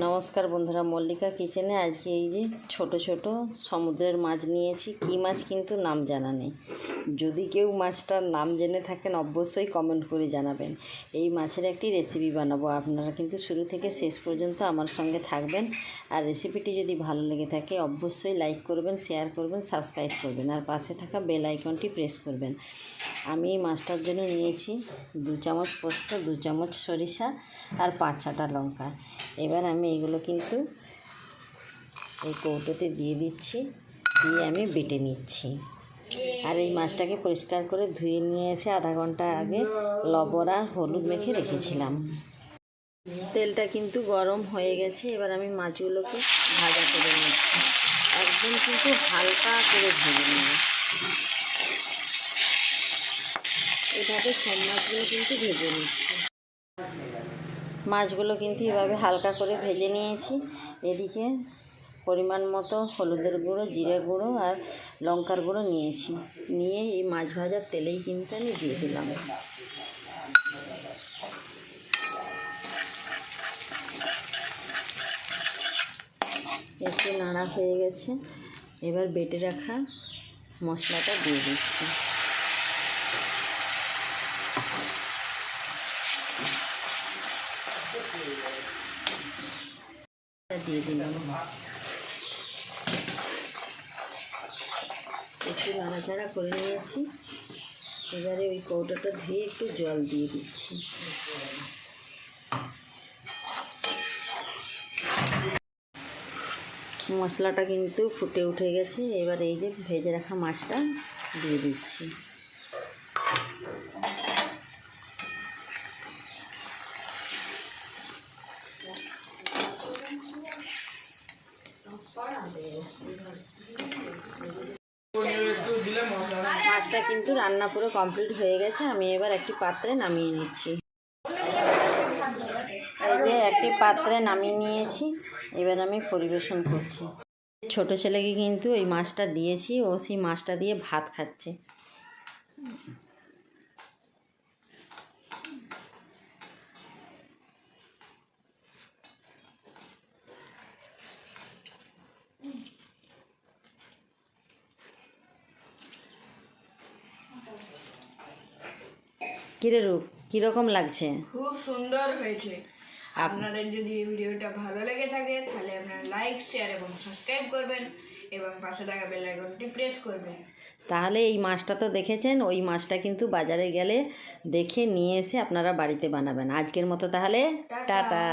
নমস্কার বন্ধুরা, মল্লিকা কিচেনে আজকে এই যে ছোট ছোট সমুদ্রের মাছ নিয়েছি। কী মাছ কিন্তু নাম জানা নেই। যদি কেউ মাছটার নাম জেনে থাকেন, অবশ্যই কমেন্ট করে জানাবেন। এই মাছের একটি রেসিপি বানাবো। আপনারা কিন্তু শুরু থেকে শেষ পর্যন্ত আমার সঙ্গে থাকবেন। আর রেসিপিটি যদি ভালো লেগে থাকে, অবশ্যই লাইক করবেন শেয়ার করবেন সাবস্ক্রাইব করবেন। আর পাশে থাকা বেল আইকনটি প্রেস করবেন। আমি এই মাছটার জন্য নিয়েছি দু চামচ পোস্ত, দু চামচ সরিষা আর পাঁচ ছটা লঙ্কা। এবার আমি এগুলো কিন্তু এই কৌটোতে দিয়ে দিচ্ছি, দিয়ে আমি বেটে নিচ্ছি। আর এই মাছটাকে পরিষ্কার করে ধুয়ে নিয়ে এসে আধা ঘণ্টা আগে লবণ আর হলুদ মেখে রেখেছিলাম। তেলটা কিন্তু গরম হয়ে গেছে, এবার আমি মাছগুলোকে ভাজা করে নিচ্ছি। একদম কিন্তু হালকা করে ভেজে নেব। এভাবে সব মাছগুলো কিন্তু ভেজে নিচ্ছি। মাছগুলো কিন্তু এভাবে হালকা করে ভেজে নিয়েছি। এদিকে পরিমাণ মতো হলুদের গুঁড়ো, জিরে গুঁড়ো আর লঙ্কার গুঁড়ো নিয়েছি। নিয়ে এই মাছ ভাজার তেলেই কিন্তু আমি দিয়ে দিলাম। একটু নাড়া হয়ে গেছে। এবার বেটে রাখা মশলাটা দিয়ে দিচ্ছি। দিয়ে দিলাম একটু নাড়াচাড়া করে নিয়েছি। এবারে ওই কৌটোটা ধুয়ে একটু জল দিয়ে দিচ্ছি। মশলাটা কিন্তু ফুটে উঠে গেছে। এবার এই যে ভেজে রাখা মাছটা দিয়ে দিচ্ছি। মাছটা কিন্তু রান্না পুরো কমপ্লিট হয়ে গেছে। আমি এবার একটি পাত্রে নামিয়ে নিচ্ছি। এই যে একটি পাত্রে নামিয়ে নিয়েছি। এবার আমি পরিবেশন করছি। ছোট ছেলেকে কিন্তু ওই মাছটা দিয়েছি। ও সেই মাছটা দিয়ে ভাত খাচ্ছে। কিরে রূপ কীরকম লাগছে? খুব সুন্দর হয়েছে। আপনাদের যদি এই ভিডিওটা ভালো লেগে থাকে তাহলে আপনারা লাইক শেয়ার এবং সাবস্ক্রাইব করবেন এবং পাশে থাকা বেল আইকনটি প্রেস করবেন। তাহলে এই মাছটা তো দেখেছেন ওই মাছটা কিন্তু বাজারে গেলে দেখে নিয়ে এসে আপনারা বাড়িতে বানাবেন। আজকের মতো তাহলে টাটা।